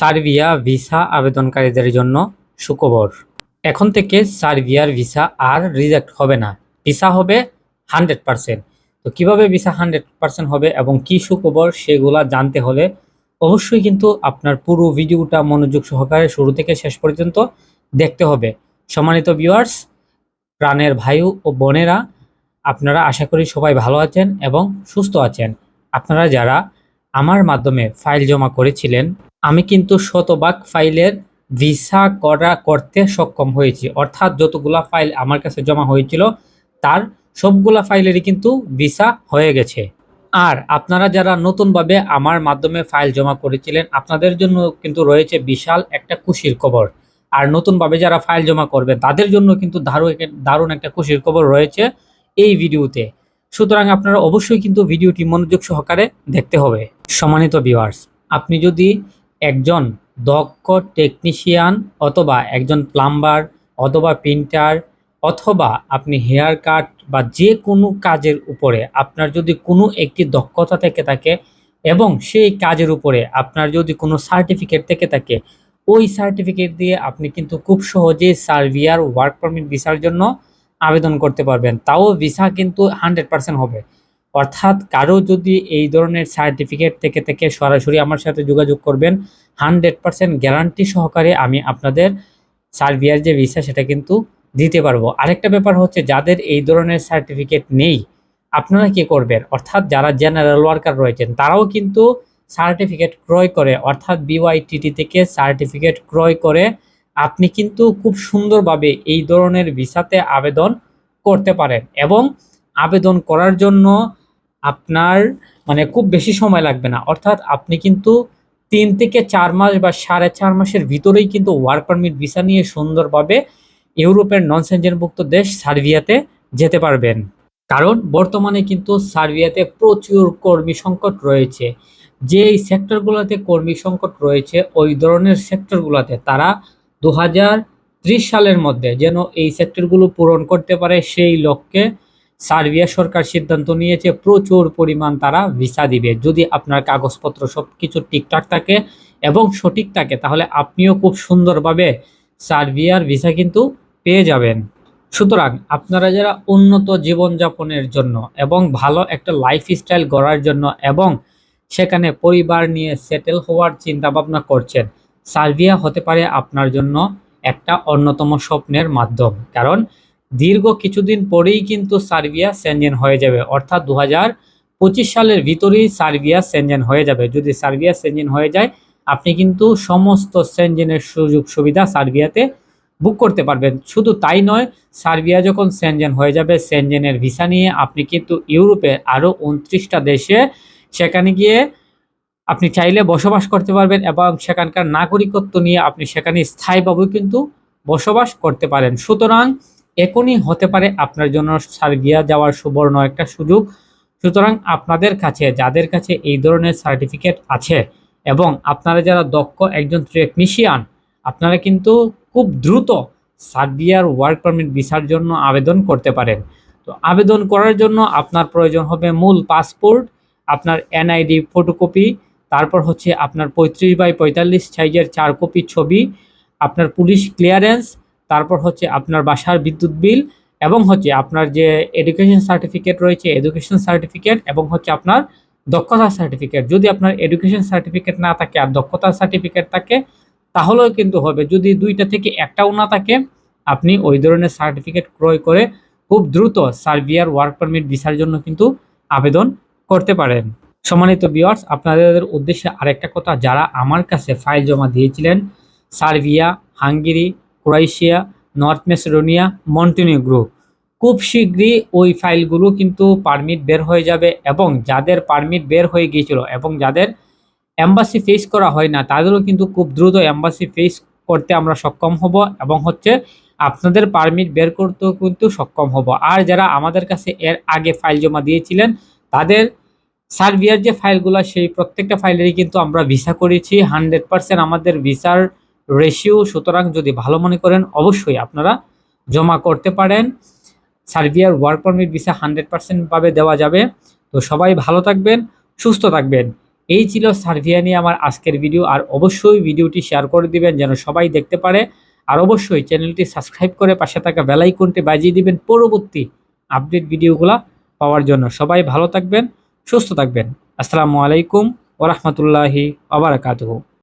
Serbia visa আবেদনকারীদের জন্য সুখবর। এখন থেকে সার্বিয়ার ভিসা আর রিজেক্ট হবে না। ভিসা হবে হান্ড্রেড পার্সেন্ট। তো কীভাবে ভিসা হান্ড্রেড পার্সেন্ট হবে এবং কি সুখবর সেগুলা জানতে হলে অবশ্যই কিন্তু আপনার পুরো ভিডিওটা মনোযোগ সহকারে শুরু থেকে শেষ পর্যন্ত দেখতে হবে। সম্মানিত ভিউয়ার্স প্রাণের ভাইও ও বোনেরা, আপনারা আশা করি সবাই ভালো আছেন এবং সুস্থ আছেন। আপনারা যারা আমার মাধ্যমে ফাইল জমা করেছিলেন। আমি কিন্তু শতভাগ ফাইলের ভিসা করা করতে সক্ষম হয়েছি। অর্থাৎ যতগুলা ফাইল আমার কাছে জমা হয়েছিল, তার সবগুলা ফাইলেরই কিন্তু ভিসা হয়ে গেছে। আর আপনারা যারা নতুনভাবে আমার মাধ্যমে ফাইল জমা করেছিলেন, আপনাদের জন্য কিন্তু রয়েছে বিশাল একটা খুশির খবর। আর নতুনভাবে যারা ফাইল জমা করবে তাদের জন্য কিন্তু দারুণ দারুণ একটা খুশির খবর রয়েছে এই ভিডিওতে। সুতরাং আপনারা অবশ্যই কিন্তু ভিডিওটি মনোযোগ সহকারে দেখতে হবে। সম্মানিত ভিউয়ার্স আপনি যদি একজন দক্ষ টেকনিশিয়ান অথবা একজন প্লাম্বার অথবা প্রিন্টার অথবা আপনি হেয়ার কাট বা যে কোনো কাজের উপরে আপনার যদি কোনো একটি দক্ষতা থেকে থাকে এবং সেই কাজের উপরে আপনার যদি কোনো সার্টিফিকেট থেকে থাকে, ওই সার্টিফিকেট দিয়ে আপনি কিন্তু খুব সহজেই সার্ভিয়ার ওয়ার্ক পারমিট ভিসার জন্য আবেদন করতে পারবেন, তাও ভিসা কিন্তু হান্ড্রেড পার্সেন্ট হবে। অর্থাৎ কারও যদি এই ধরনের সার্টিফিকেট থেকে থেকে সরাসরি আমার সাথে যোগাযোগ করবেন হান্ড্রেড পার্সেন্ট গ্যারান্টি সহকারে আমি আপনাদের সার্ভিয়ার যে ভিসা সেটা কিন্তু দিতে পারব। আরেকটা ব্যাপার হচ্ছে যাদের এই ধরনের সার্টিফিকেট নেই, আপনারা কি করবেন? অর্থাৎ যারা জেনারেল ওয়ার্কার রয়েছেন, তারাও কিন্তু সার্টিফিকেট ক্রয় করে, অর্থাৎ বিওয়াইটিটি থেকে সার্টিফিকেট ক্রয় করে আপনি কিন্তু খুব সুন্দরভাবে এই ধরনের ভিসাতে আবেদন করতে পারেন এবং আবেদন করার জন্য আপনার মানে খুব বেশি সময় লাগবে না। অর্থাৎ আপনি কিন্তু তিন থেকে চার মাস বা সাড়ে চার মাসের ভিতরেই কিন্তু ওয়ার্ক পারমিট ভিসা নিয়ে সুন্দরভাবে ইউরোপের নন সেঞ্জনভুক্ত দেশ সার্বিয়াতে যেতে পারবেন। কারণ বর্তমানে কিন্তু সার্বিয়াতে প্রচুর কর্মী সংকট রয়েছে। যে সেক্টরগুলোতে কর্মী সংকট রয়েছে, ওই ধরনের সেক্টরগুলোতে তারা দু হাজার ত্রিশ সালের মধ্যে যেন এই সেক্টরগুলো পূরণ করতে পারে, সেই লক্ষ্যে সার্বিয়া সরকার সিদ্ধান্ত নিয়েছে, প্রচুর পরিমাণ তারা ভিসা দিবে। যদি আপনার কাগজপত্র সব কিছু ঠিকঠাক থাকে এবং সঠিক থাকে, তাহলে আপনিও খুব সুন্দরভাবে সার্বিয়ার ভিসা কিন্তু পেয়ে যাবেন। সুতরাং আপনারা যারা উন্নত জীবনযাপনের জন্য এবং ভালো একটা লাইফ স্টাইল গড়ার জন্য এবং সেখানে পরিবার নিয়ে সেটেল হওয়ার চিন্তা ভাবনা করছেন সার্বিয়া হতে পারে আপনার জন্য একটা অন্যতম স্বপ্নের মাধ্যম। কারণ দীর্ঘ কিছুদিন পরেই কিন্তু সার্বিয়া সেনজেন হয়ে যাবে। অর্থাৎ দু পঁচিশ সালের ভিতরেই সার্বিয়া সেনজেন হয়ে যাবে। যদি সার্বিয়া সেনজেন হয়ে যায়, আপনি কিন্তু সমস্ত সেনজেনের সুযোগ সুবিধা সার্বিয়াতে বুক করতে পারবেন। শুধু তাই নয়, সার্বিয়া যখন সেনজেন হয়ে যাবে সেনজেনের ভিসা নিয়ে আপনি কিন্তু ইউরোপে আরও উনত্রিশটা দেশে সেখানে গিয়ে আপনি চাইলে বসবাস করতে পারবেন এবং সেখানকার নাগরিকত্ব নিয়ে আপনি সেখানে স্থায়ীভাবে কিন্তু বসবাস করতে পারেন। সুতরাং এখনই হতে পারে আপনার জন্য সার্বিয়া যাওয়ার সুবর্ণ একটা সুযোগ। সুতরাং আপনাদের কাছে, যাদের কাছে এই ধরনের সার্টিফিকেট আছে এবং আপনারা যারা দক্ষ একজন টেকনিশিয়ান আপনারা কিন্তু খুব দ্রুত সার্বিয়ার ওয়ার্ক পারমিট ভিসার জন্য আবেদন করতে পারেন। তো আবেদন করার জন্য আপনার প্রয়োজন হবে মূল পাসপোর্ট আপনার এনআইডি ফটোকপি তারপর হচ্ছে আপনার পঁয়ত্রিশ বাই পঁয়তাল্লিশ সাইজের চার কপি ছবি, আপনার পুলিশ ক্লিয়ারেন্স, তারপর হচ্ছে আপনার বাসার বিদ্যুৎ বিল এবং হচ্ছে আপনার যে এডুকেশন সার্টিফিকেট রয়েছে, এডুকেশন সার্টিফিকেট এবং হচ্ছে আপনার দক্ষতা সার্টিফিকেট। যদি আপনার এডুকেশন সার্টিফিকেট না থাকে আর দক্ষতা সার্টিফিকেট থাকে, তাহলেও কিন্তু হবে। যদি দুইটা থেকে একটাও না থাকে, আপনি ওই ধরনের সার্টিফিকেট ক্রয় করে খুব দ্রুত সার্বিয়ার ওয়ার্ক পারমিট ভিসার জন্য কিন্তু আবেদন করতে পারেন। সম্মানিত বিয়ার্স আপনাদের উদ্দেশ্যে আরেকটা কথা, যারা আমার কাছে ফাইল জমা দিয়েছিলেন, Serbia, Hungary, Croatia, North Macedonia Montenegro খুব শীঘ্রই ওই ফাইলগুলো কিন্তু পারমিট বের হয়ে যাবে এবং যাদের পারমিট বের হয়ে গিয়েছিল এবং যাদের অ্যাম্বাসি ফেস করা হয় না, তাদেরও কিন্তু খুব দ্রুত অ্যাম্বাসি ফেস করতে আমরা সক্ষম হব এবং হচ্ছে আপনাদের পারমিট বের করতেও কিন্তু সক্ষম হব। আর যারা আমাদের কাছে এর আগে ফাইল জমা দিয়েছিলেন, তাদের সার্বিয়ার যে ফাইলগুলো, সেই প্রত্যেকটা ফাইলেরই কিন্তু আমরা ভিসা করেছি। হান্ড্রেড পার্সেন্ট আমাদের ভিসার রেশিও সুতরাং যদি ভালো মনে করেন, অবশ্যই আপনারা জমা করতে পারেন। সার্বিয়ার ওয়ার্ক পারমিট ভিসা হান্ড্রেড পার্সেন্টভাবে দেওয়া যাবে। তো সবাই ভালো থাকবেন, সুস্থ থাকবেন। এই ছিল সার্ভিয়া নিয়ে আমার আজকের ভিডিও আর অবশ্যই ভিডিওটি শেয়ার করে দিবেন যেন সবাই দেখতে পারে। আর অবশ্যই চ্যানেলটি সাবস্ক্রাইব করে পাশে থাকা বেলাইকনটি বাজিয়ে দিবেন পরবর্তী আপডেট ভিডিওগুলো পাওয়ার জন্য। সবাই ভালো থাকবেন। সুস্থ থাকবেন। আসসালামু আলাইকুম ওরহমতুল্লাহি আবরাকাতহ